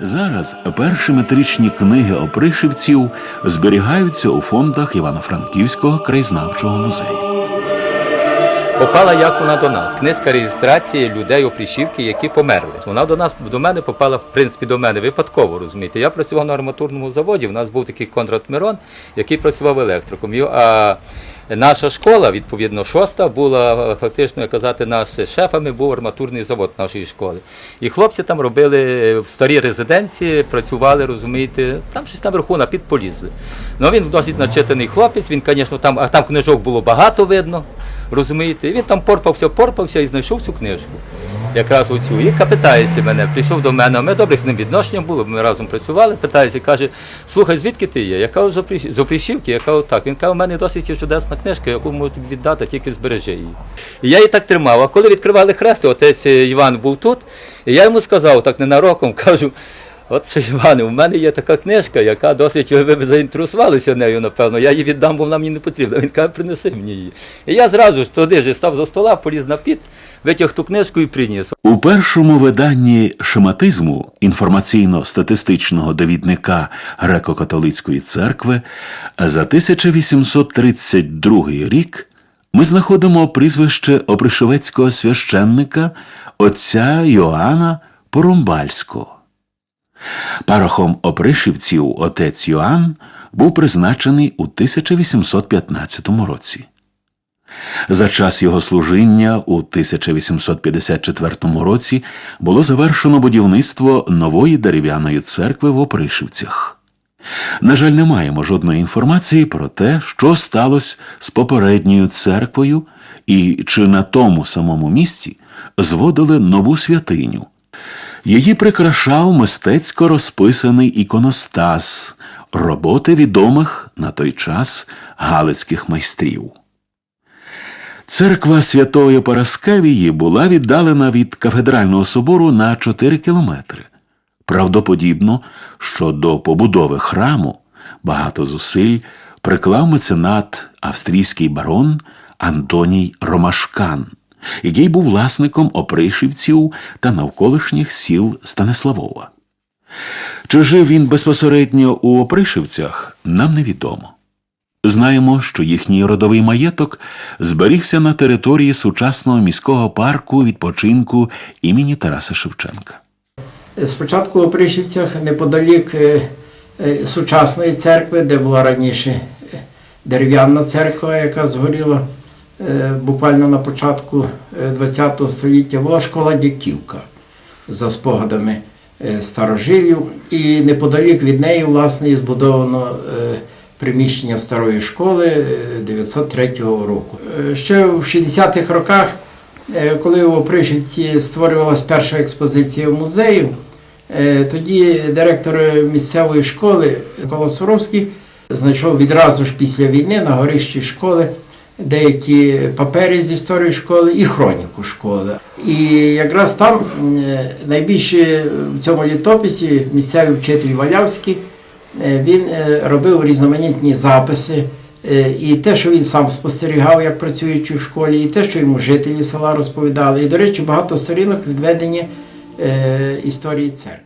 Зараз перші метричні книги опришівців зберігаються у фондах Івано-Франківського краєзнавчого музею. Попала як вона до нас. Книжка реєстрації людей опришівки, які померли. Вона до нас до мене попала, в принципі, до мене випадково, розумієте. Я працював на арматурному заводі. У нас був такий Конрад Мирон, який працював електриком. Наша школа, відповідно, шоста, була е, фактично, як казати, нас шефами був арматурний завод нашої школи. І хлопці там робили в старій резиденції, працювали, розумієте, там щось наверху на підполізли. Ну він досить начитаний хлопець, він, звісно, там, а там книжок було багато видно. Розумієте, він там порпався, порпався і знайшов цю книжку. Якраз оцю. І питається мене, прийшов до мене, ми добре з ним відношення було, ми разом працювали, питається, каже, слухай, звідки ти є? Я кажу, «З Оприш- яка отак. Він каже, у мене досить чудесна книжка, яку можу тобі віддати, тільки збережи її. І я її так тримав. А коли відкривали хрест, отець Іван був тут, і я йому сказав, так ненароком, кажу, От що, Іване, у мене є така книжка, яка досить ви б заінтересувалися нею, напевно. Я її віддам, бо вона мені не потрібна. Він каже, принеси мені її. І я зразу ж туди ж став за стола, поліз на піт, витяг ту книжку і приніс. У першому виданні шематизму інформаційно-статистичного довідника греко-католицької церкви за 1832 рік ми знаходимо прізвище опришевецького священника отця Йоанна Порумбальського. Парохом опришівців отець Йоанн був призначений у 1815 році. За час його служіння у 1854 році було завершено будівництво нової дерев'яної церкви в Опришівцях. На жаль, не маємо жодної інформації про те, що сталося з попередньою церквою і чи на тому самому місці зводили нову святиню. Її прикрашав мистецько розписаний іконостас роботи відомих на той час галицьких майстрів. Церква Святої Параскевії була віддалена від кафедрального собору на 4 кілометри. Правдоподібно, що до побудови храму багато зусиль приклав меценат австрійський барон Антоній Ромашкан, який був власником опришівців та навколишніх сіл Станиславова. Чи жив він безпосередньо у Опришівцях, нам невідомо. Знаємо, що їхній родовий маєток зберігся на території сучасного міського парку відпочинку імені Тараса Шевченка. Спочатку у Пришівцях неподалік е, е, сучасної церкви, де була раніше е, дерев'яна церква, яка згоріла буквально на початку ХХ століття, була школа Дяківка за спогадами е, старожилів. І неподалік від неї, власне, і збудовано е, приміщення старої школи е, 903 року. Е, Ще в 60-х роках Е, коли у Опришівці створювалася перша експозиція музею, е, тоді директор місцевої школи Микола Суровський знайшов відразу ж після війни на горищі школи деякі папери з історії школи і хроніку школи. І якраз там е, найбільше в цьому літописі місцевий вчитель Валявський е, він е, робив різноманітні записи. І те, що він сам спостерігав, як працюючи в школі, і те, що йому жителі села розповідали. І, до речі, багато сторінок відведені історії церкви.